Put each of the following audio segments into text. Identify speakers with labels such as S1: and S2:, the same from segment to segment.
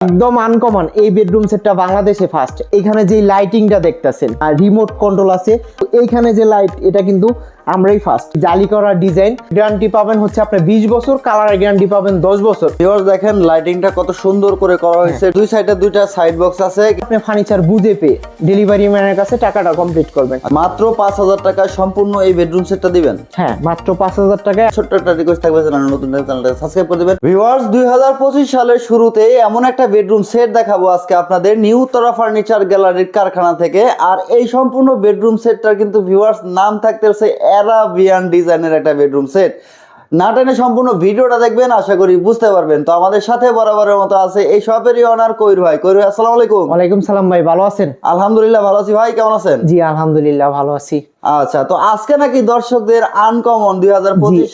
S1: একদম আনকমন এই বেডরুম সেটটা বাংলাদেশে ফার্স্ট এখানে যে লাইটিংটা দেখতেছেন, আর রিমোট কন্ট্রোল আছে এইখানে যে লাইট এটা কিন্তু আমরাই ফার্স্ট জালি করা ডিজাইন গ্যারান্টি পাবেন হচ্ছে আপনার বিশ বছর কালারের গ্যারান্টি পাবেন দশ বছর।
S2: ভিউয়ার্স দেখেন লাইটিংটা কত সুন্দর করে করা হয়েছে। দুই সাইডে দুইটা সাইড বক্স আছে।
S1: আপনি ফার্নিচার বুঝে পেয়ে ডেলিভারি ম্যানের কাছে টাকাটা কমপ্লিট করবেন।
S2: মাত্র পাঁচ হাজার টাকায় সম্পূর্ণ এই বেডরুম সেটটা দিবেন।
S1: হ্যাঁ মাত্র পাঁচ হাজার টাকায়
S2: ছোট্ট একটা রিকোয়েস্ট থাকবে চ্যানেল নতুন চ্যানেলটা সাবস্ক্রাইব করে দিবেন। ভিউয়ার্স দুই হাজার পঁচিশ সালের শুরুতে এমন একটা বেডরুম সেট দেখাবো আজকে আপনাদের নিউ তরা ফার্নিচার গ্যালারির কারখানা থেকে। আর এই সম্পূর্ণ বেডরুম সেটটার কিন্তু ভিউয়ার্স নাম থাকতেছে অ্যারাবিয়ান ডিজাইনের একটা বেডরুম সেট। না টেনে সম্পূর্ণ ভিডিওটা দেখবেন আশা করি বুঝতে পারবেন। তো আমাদের সাথে বরাবরের মতো আছে এই শপেরই অনার কইর ভাই। কইর ভাই আসসালামু আলাইকুম।
S1: ওয়ালাইকুম সালাম ভাই ভালো আছেন?
S2: আলহামদুলিল্লাহ ভালো আছি। ভাই কেমন আছেন?
S1: জি আলহামদুলিল্লাহ ভালো আছি।
S2: আচ্ছা তো আজকে নাকি দর্শকদের আনকমন দুই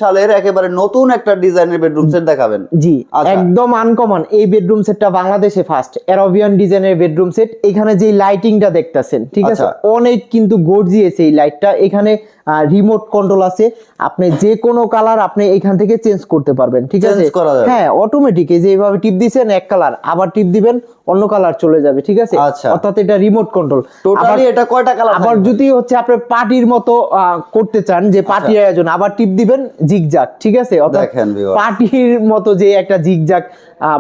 S2: সালের একেবারে নতুন একটা ডিজাইনের বেডরুম সেট দেখাবেন।
S1: জি
S2: আচ্ছা।
S1: একদম আনকমন এই বেডরুম সেটটা বাংলাদেশে ফার্স্ট অ্যারোবিয়ান ডিজাইনের বেডরুম সেট এখানে যে লাইটিংটা দেখতাছেন ঠিক আছে?
S2: আচ্ছা।
S1: অনেক কিন্তু গর্জিয়েছে এই লাইটটা এখানে রিমোট কন্ট্রোল আছে। আপনি যে কোনো কালার আপনি এখান থেকে চেঞ্জ করতে পারবেন ঠিক আছে। হ্যাঁ অটোমেটিক এই যে এইভাবে টিপ দিছেন এক কালার আবার টিপ দিবেন অন্য কালার চলে যাবে ঠিক আছে?
S2: আচ্ছা।
S1: অর্থাৎ এটা রিমোট কন্ট্রোল
S2: টোটালি এটা কয়টা কালার
S1: আবার যদি হচ্ছে আপনি পার্টির মতো করতে চান যে পার্টি আয়োজন আবার টিপ দিবেন জিগজাগ ঠিক আছে? অর্থাৎ
S2: দেখেন
S1: পার্টির মতো যে একটা জিগজাগ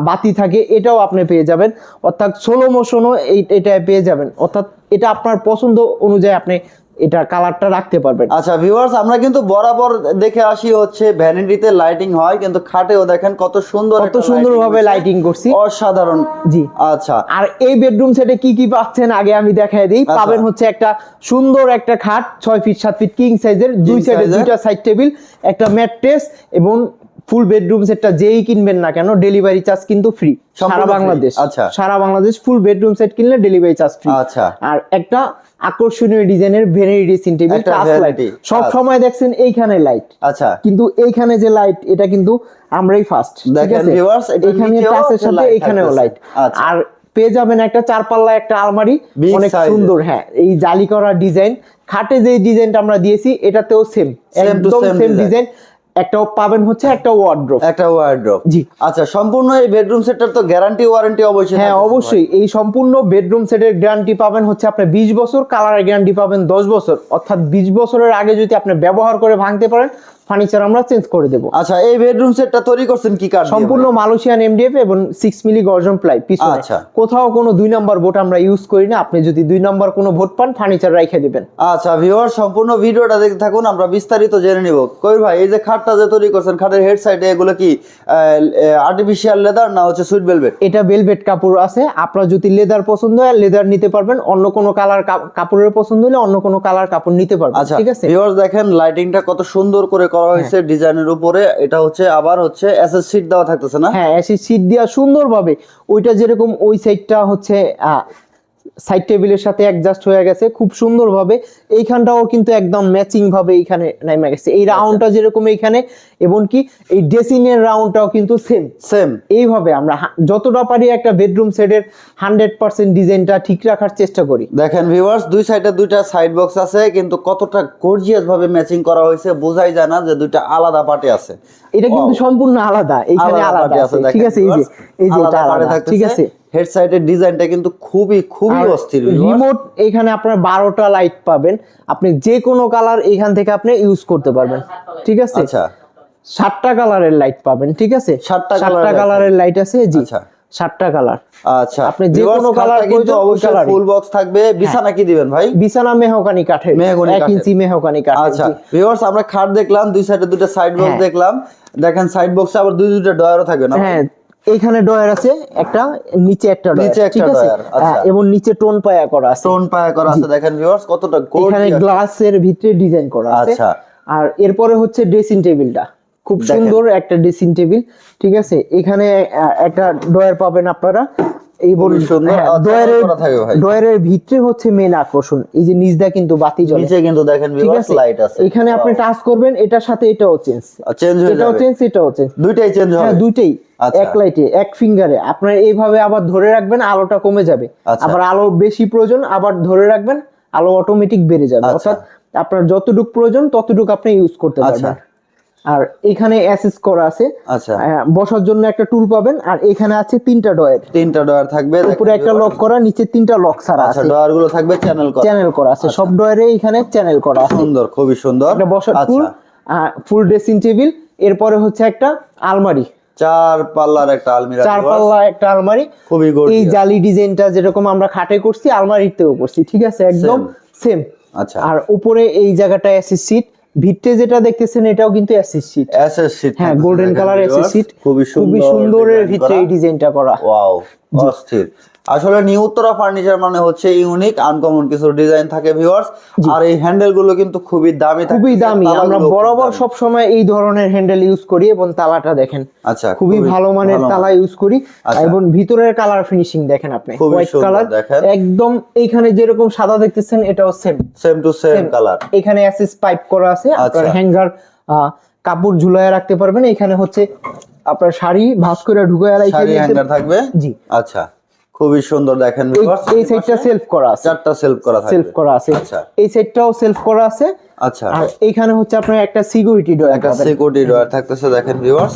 S1: বাতি থাকে এটাও আপনি পেয়ে যাবেন। অর্থাৎ সোলো মোশনও এটা পেয়ে যাবেন। অর্থাৎ এটা আপনার পছন্দ অনুযায়ী আপনি এটা কালারটা রাখতে পারবেন।
S2: আচ্ছা ভিউয়ার্স আমরা কিন্তু বরাবর দেখে আসি হচ্ছে ভ্যানিটিতে লাইটিং হয় কিন্তু খাটেও দেখেন কত সুন্দর
S1: কত সুন্দরভাবে লাইটিং করছি।
S2: অসাধারণ।
S1: জি।
S2: আচ্ছা।
S1: আর এই বেডরুম সেটে কি কি পাচ্ছেন আগে আমি দেখাই দিই।
S2: আচ্ছা।
S1: পাবেন হচ্ছে একটা সুন্দর একটা খাট ছয় ফিট সাত ফিট কিং সাইজের দুই সাইডে। দুইটা সাইড টেবিল একটা ম্যাট্রেস এবং ফুল বেডরুম সেটটা যেই কিনবেন না কেন ডেলিভারি চার্জ কিন্তু ফ্রি সারা বাংলাদেশ।
S2: আচ্ছা।
S1: সারা বাংলাদেশ ফুল বেডরুম সেট কিনলে ডেলিভারি চার্জ ফ্রি
S2: আচ্ছা।
S1: আর একটা আকর্ষণীয় ডিজাইনের very dressing table touch light সব। সময় দেখছেন এইখানে লাইট
S2: আচ্ছা।
S1: কিন্তু এইখানে যে লাইট এটা কিন্তু আমরাই ফার্স্ট
S2: দেখেন viewers,
S1: এখানে টাচের সাথে এখানেও লাইট
S2: আচ্ছা।
S1: আর পেয়ে যাবেন একটা চার পাল্লা একটা আলমারি অনেক সুন্দর হ্যাঁ এই জালি করা ডিজাইন খাটে যে ডিজাইনটা আমরা দিয়েছি এটাতেও সেম একদম সেম ডিজাইন একটা পাবেন হচ্ছে একটা ওয়ার্ড্রপ
S2: একটা ওয়ার্ড্রপ
S1: জি।
S2: আচ্ছা সম্পূর্ণ এই বেডরুম সেটটার তো গ্যারান্টি ওয়ারেন্টি অবশ্যই
S1: হ্যাঁ অবশ্যই। এই সম্পূর্ণ বেডরুম সেটের গ্যারান্টি পাবেন হচ্ছে আপনি বিশ বছর কালারের গ্যারান্টি পাবেন দশ বছর। অর্থাৎ বিশ বছরের আগে যদি আপনি ব্যবহার করে ভাঙতে পারেন ফার্নিচার আমরা চেঞ্জ করে দেবো।
S2: আচ্ছা এই বেডরুম সেটটা তৈরি করছেন কি দিয়ে
S1: সম্পূর্ণ মালয়েশিয়ান এমডিএফ এবং সিক্স মিলি গর্জন প্লাই পিছনে।
S2: আচ্ছা।
S1: কোথাও কোনো দুই নম্বর বোট আমরা ইউজ করি না আপনি যদি দুই নম্বর কোনো ভোট পান ফার্নিচার রাইখে দিবেন।
S2: আচ্ছা ভিউয়ার সম্পূর্ণ ভিডিওটা দেখতে থাকুন আমরা বিস্তারিত জেনে নিব। কই ভাই এই যে খাটটা যে তৈরি করছেন খাটের হেড সাইডে এগুলো কি আর্টিফিশিয়াল লেদার না হচ্ছে সুইট ভেলভেট
S1: এটা বেলভেট কাপড় আছে আপনার যদি লেদার পছন্দ হয় লেদার নিতে পারবেন অন্য কোনো কালার কাপড়ের পছন্দ হলে অন্য কোনো কালার কাপড় নিতে পারবেন
S2: আচ্ছা
S1: ঠিক আছে?
S2: ভিউয়ার্স দেখেন লাইটিংটা কত সুন্দর করে করা হয়েছে ডিজাইনের উপরে। এটা হচ্ছে আবার হচ্ছে এসএস সিট দেওয়া থাকতেছে না?
S1: হ্যাঁ এসি সিট দেওয়া সুন্দরভাবে ওইটা যেরকম ওই সাইডটা হচ্ছে সাইড টেবিলের সাথে অ্যাডজাস্ট হয়ে গেছে খুব সুন্দরভাবে। এইখানটাও কিন্তু একদম ম্যাচিং ভাবে এইখানে নেমে গেছে। এই রাউন্ডটা যেরকম এইখানে এবং কি এই ড্রেসিং এর রাউন্ডটাও কিন্তু সেম
S2: সেম
S1: এইভাবে আমরা যতটা পারি একটা বেডরুম সেটের হান্ড্রেড পার্সেন্ট ডিজাইনটা ঠিক রাখার চেষ্টা করি।
S2: দেখেন ভিউয়ার্স দুই সাইডে দুইটা সাইড বক্স আছে কিন্তু কতটা গর্জিয়াস ভাবে ম্যাচিং করা হয়েছে বোঝাই যায় না যে দুইটা আলাদা পার্টি আছে।
S1: এটা কিন্তু সম্পূর্ণ আলাদা এইখানে
S2: আলাদা
S1: আলাদা আছে ঠিক আছে এই যে এই যে এটা
S2: আলাদা
S1: ঠিক আছে।
S2: হেড সাইডের ডিজাইনটা কিন্তু খুবই খুবই অস্থির
S1: রিমোট এখানে আপনার বারোটা লাইট পাবেন। আপনি যে কোনো কালার এখান থেকে আপনি ইউজ করতে পারবেন। ঠিক আছে?
S2: আচ্ছা।
S1: সাতটা কালারের লাইট পাবেন ঠিক আছে?
S2: সাতটা
S1: সাতটা কালারের লাইট আছে জি।
S2: আচ্ছা।
S1: সাতটা কালার
S2: আচ্ছা।
S1: আপনি যে কোনো colour
S2: কিন্তু অবশ্যই ফুল বক্স থাকবে। বিছানা কি দিবেন ভাই?
S1: বিছানা মেহকানি কাঠের।
S2: মেহগনি
S1: এক
S2: কাঠের।
S1: ইঞ্চি মেহকানি কাঠের
S2: আচ্ছা। ভিউয়ার্স আমরা খাট দেখলাম দুই সাইডে দুটো সাইড বক্স
S1: হ্যাঁ।
S2: দেখলাম। দেখেন সাইড বক্সে আবার দুই দুটো ডয়ারও থাকবে না
S1: হ্যাঁ। এইখানে ডয়ার আছে একটা নিচে একটা
S2: নিচে একটা
S1: ঠিক আছে?
S2: আচ্ছা।
S1: হ্যাঁ, এবং নিচে টোন পায়া করা আছে।
S2: স্টোন পায়া করা আছে দেখেন ভিউয়ার্স কতটা
S1: এখানে গ্লাসের ভিতরে ডিজাইন করা আছে।
S2: আচ্ছা।
S1: আর এরপরে হচ্ছে ড্রেসিং টেবিলটা। খুব সুন্দর একটা ড্রেসিং টেবিল ঠিক আছে? এখানে একটা ডয়ার পাবেন আপনারা। এই বল
S2: সুন্দর।
S1: হ্যাঁ, ডয়ারের
S2: থাকবে ভাই।
S1: ডয়ারের ভিতরে হচ্ছে মেন আকর্ষণ। এই যে নিচটা কিন্তু বাতি জ্বলে।
S2: নিচে কিন্তু দেখেন ভিউয়ার্স লাইট আছে?
S1: এখানে আপনি টাচ করবেন এটার সাথে এটাও চেঞ্জ
S2: চেঞ্জ হয়ে যাবে।
S1: এটাও চেঞ্জ এটাও চেঞ্জ
S2: দুইটাই চেঞ্জ
S1: হ্যাঁ দুইটাই।
S2: আচ্ছা।
S1: এক লাইটে এক ফিঙ্গারে। আপনার এইভাবে আবার ধরে রাখবেন আলোটা কমে যাবে।
S2: আচ্ছা।
S1: আবার আলো বেশি প্রয়োজন আবার ধরে রাখবেন আলো অটোমেটিক বেড়ে যাবে।
S2: আচ্ছা।
S1: অর্থাৎ আপনার যতটুকু প্রয়োজন ততটুকু আপনি ইউজ করতে
S2: আচ্ছা।
S1: পারবেন। আর এখানে অ্যাসেস করা আছে।
S2: আচ্ছা।
S1: বসার জন্য একটা টুল পাবেন। আর এখানে আছে তিনটা ডয়ের
S2: তিনটা ডয়ার থাকবে।
S1: উপরে একটা লক করা নিচে তিনটা লক ছাড়া
S2: আচ্ছা
S1: আছে।
S2: ডয়ারগুলো থাকবে চ্যানেল করা।
S1: চ্যানেল করা আছে। সব ডয়ারে এখানে চ্যানেল করা আছে।
S2: সুন্দর খুবই সুন্দর।
S1: একটা বসার টুল
S2: আচ্ছা।
S1: ফুল ড্রেসিং টেবিল এরপরে হচ্ছে একটা আলমারি।
S2: চার পাল্লার একটা আলমিরা
S1: চার পাল্লা একটা আলমারি।
S2: খুবই
S1: এই জালি ডিজাইনটা যেরকম আমরা খাটে করছি আলমারিতেও করছি ঠিক আছে? একদম সেম
S2: আচ্ছা।
S1: আর উপরে এই জায়গাটা অ্যাসিস সিট ভিটে যেটা দেখতেছেন এটাও কিন্তু অ্যাসিস সিট
S2: এসএস সিট
S1: হ্যাঁ গোল্ডেন কালার অ্যাসিস সিট
S2: খুবই সুন্দর
S1: খুবই সুন্দরের ভিতরে এই ডিজাইনটা করা।
S2: ওয়াও অস্থির। আসলে নিউ উত্তরা ফার্নিচার মানে হচ্ছে ইউনিক আনকমন কিছু ডিজাইন থাকে ভিউয়ার্স আর এই হ্যান্ডেলগুলো কিন্তু খুবই দামি থাকে
S1: খুবই দামি। আমরা বরাবর। সব সময় এই ধরনের হ্যান্ডেল ইউজ করি এবং তালাটা দেখেন।
S2: আচ্ছা
S1: খুবই ভালো মানের তালা ইউজ করি।
S2: আচ্ছা।
S1: এবং ভিতরের কালার ফিনিশিং দেখেন আপনি হোয়াইট কালার একদম এইখানে যেরকম সাদা দেখতেছেন এটাও same
S2: same to same colour
S1: এখানে অ্যাসিস পাইপ করা আছে আপনার
S2: আচ্ছা।
S1: হ্যাঙ্গার কাপড় ঝুলায় রাখতে পারবেন। এখানে হচ্ছে আপনার শাড়ি ভাঁজ করে ঢুকায় রাখতে
S2: হ্যাঙ্গার থাকবে?
S1: জি।
S2: আচ্ছা। খুবই সুন্দর দেখেন
S1: এই- সাইডটা সেলফ করা আছে।
S2: চারটা সেলফ করা থাকবে।
S1: সেলফ করা আছে।
S2: আচ্ছা।
S1: এই সাইডটাও সেলফ করা আছে।
S2: আচ্ছা।
S1: আর এখানে হচ্ছে আপনার একটা সিকিউরিটি ডোর
S2: একটা সিকিউরিটি ডয়ার থাকতেছে দেখেন ভিউয়ার্স।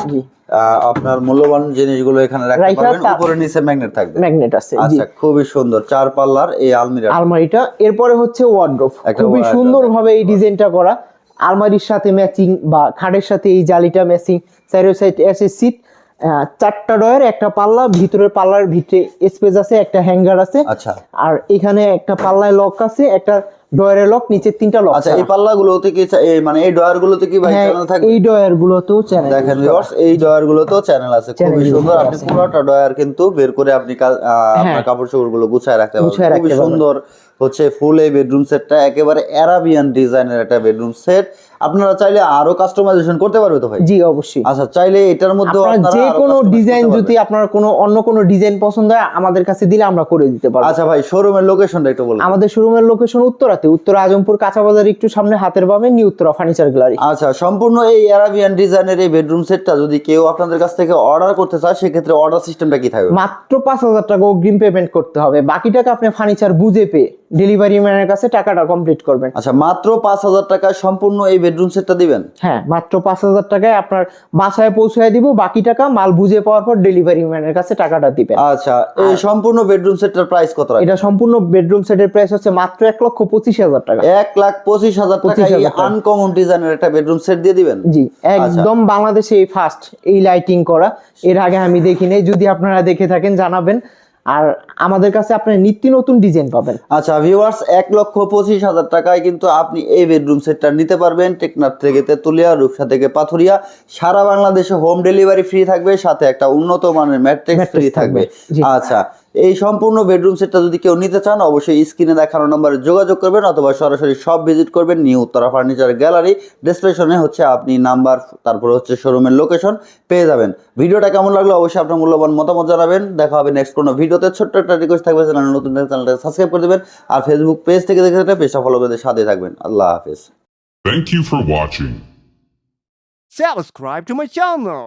S2: আপনার মূল্যবান জিনিসগুলো এখানে রাখতে পারবেন। উপরে নিচে ম্যাগনেট থাকবে।
S1: ম্যাগনেট আছে
S2: আচ্ছা খুবই সুন্দর। চার পাল্লার এই আলমিরা।
S1: আলমারিটা। এরপরে হচ্ছে ওয়ার্ড্রোব খুবই সুন্দরভাবে এই ডিজাইনটা করা। আলমারির সাথে ম্যাচিং বা খাটের সাথে এই জালিটা ম্যাচিং সাইডে সাইড এসে সিট চারটা ডয়ের একটা পাল্লা ভিতরের পাল্লার ভিতরে স্পেস আছে একটা হ্যাঙ্গার আছে।
S2: আচ্ছা।
S1: আর এখানে একটা পাল্লায় লক আছে একটা ডয়ারের লক নিচে তিনটা লক
S2: আচ্ছা এই পাল্লা গুলোতে কি মানে এই ডয়ার গুলোতে কি ভাই
S1: হ্যাঁ
S2: চ্যানেল থাকবে?
S1: এই ডয়ার গুলোতেও চ্যানেল
S2: দেখেন ভিউয়ার্স এই ডয়ার গুলোতেও চ্যানেল আছে খুবই সুন্দর। আপনি পুরোটা ডয়ার কিন্তু বের করে আপনি আহ, আপনার
S1: হ্যাঁ।
S2: কাপড় চোপড়গুলো গুছায় রাখতে পারবেন। খুবই সুন্দর হচ্ছে ফুল এই বেডরুম সেটটা একেবারে অ্যারাবিয়ান ডিজাইনের একটা বেডরুম সেট আপনারা চাইলে আরও কাস্টমাইজেশন করতে পারবে তো ভাই?
S1: জি অবশ্যই।
S2: আচ্ছা চাইলে এটার মধ্যে
S1: আপনার যে কোনো ডিজাইন যদি আপনার কোনো অন্য কোনো ডিজাইন পছন্দ হয় আমাদের কাছে দিলে আমরা করে দিতে পারব।
S2: আচ্ছা ভাই শোরুমের লোকেশনটা একটু বলুন
S1: আমাদের শোরুমের লোকেশন উত্তরাতে। উত্তর আজমপুর কাঁচা বাজার একটু সামনে হাতের বামে নিউ উত্তরা ফার্নিচার গ্যালারি
S2: আচ্ছা সম্পূর্ণ এই অ্যারাবিয়ান ডিজাইনের এই বেডরুম সেটটা যদি কেউ আপনাদের কাছ থেকে অর্ডার করতে চায় সেক্ষেত্রে অর্ডার সিস্টেমটা কি থাকবে?
S1: মাত্র পাঁচ হাজার টাকা অগ্রিম পেমেন্ট করতে হবে। বাকি টাকা আপনি ফার্নিচার বুঝে পেয়ে ডেলিভারি ম্যানের কাছে টাকাটা কমপ্লিট করবেন।
S2: আচ্ছা মাত্র পাঁচ হাজার টাকায় সম্পূর্ণ এই বেডরুম সেটটা দিবেন?
S1: হ্যাঁ মাত্র পাঁচ হাজার টাকায় আপনার বাসায় পৌঁছায় দিব বাকি টাকা মাল বুঝে পাওয়ার পর ডেলিভারি ম্যানের কাছে টাকাটা দিবেন।
S2: আচ্ছা এই সম্পূর্ণ বেডরুম সেটটার প্রাইস কত
S1: এটা সম্পূর্ণ বেডরুম সেটের প্রাইস হচ্ছে মাত্র এক লক্ষ পঁচিশ হাজার টাকা।
S2: এক লাখ পঁচিশ হাজার টাকা
S1: 25,000
S2: এই
S1: টাকা।
S2: আনকমন ডিজাইনের একটা বেডরুম সেট দিয়ে দিবেন?
S1: জি একদম বাংলাদেশে এই ফার্স্ট এই লাইটিং করা। এর আগে আমি দেখিনি যদি আপনারা দেখে থাকেন জানাবেন। আর আমাদের কাছে আপনি নিত্য নতুন ডিজাইন পাবেন।
S2: আচ্ছা ভিউয়ার্স এক লক্ষ পঁচিশ হাজার টাকায় কিন্তু আপনি এই বেডরুম সেটটা নিতে পারবেন। টেকনাফ থেকে তেতুলিয়া রূপসা থেকে পাথুরিয়া। সারা বাংলাদেশে হোম ডেলিভারি ফ্রি থাকবে সাথে একটা উন্নত মানের ম্যাট্রিক্স ফ্রি থাকবে।
S1: থাকবে,
S2: আচ্ছা এই সম্পূর্ণ বেডরুম সেটটা যদি কেউ নিতে চান অবশ্যই স্ক্রিনে দেখানো নম্বরে যোগাযোগ করবেন অথবা সরাসরি সব ভিজিট করবেন নিউ উত্তরা ফার্নিচার গ্যালারি। ডিসক্রিপশনে হচ্ছে আপনি নাম্বার তারপর হচ্ছে শোরুমের লোকেশন পেয়ে যাবেন। ভিডিওটা কেমন লাগল অবশ্যই আপনার মূল্যবান মতামত জানাবেন। দেখা হবে নেক্সট কোনো ভিডিওতে। ছোট্ট একটা রিকোয়েস্ট থাকবে চ্যানেল নতুন চ্যানেলটা সাবস্ক্রাইব করে দেবেন। আর ফেসবুক পেজ থেকে দেখে থাকলে পেজটা ফলো করে সাথে থাকবেন। আল্লাহ হাফেজ।
S3: Thank you for watching.
S4: subscribe to my channel.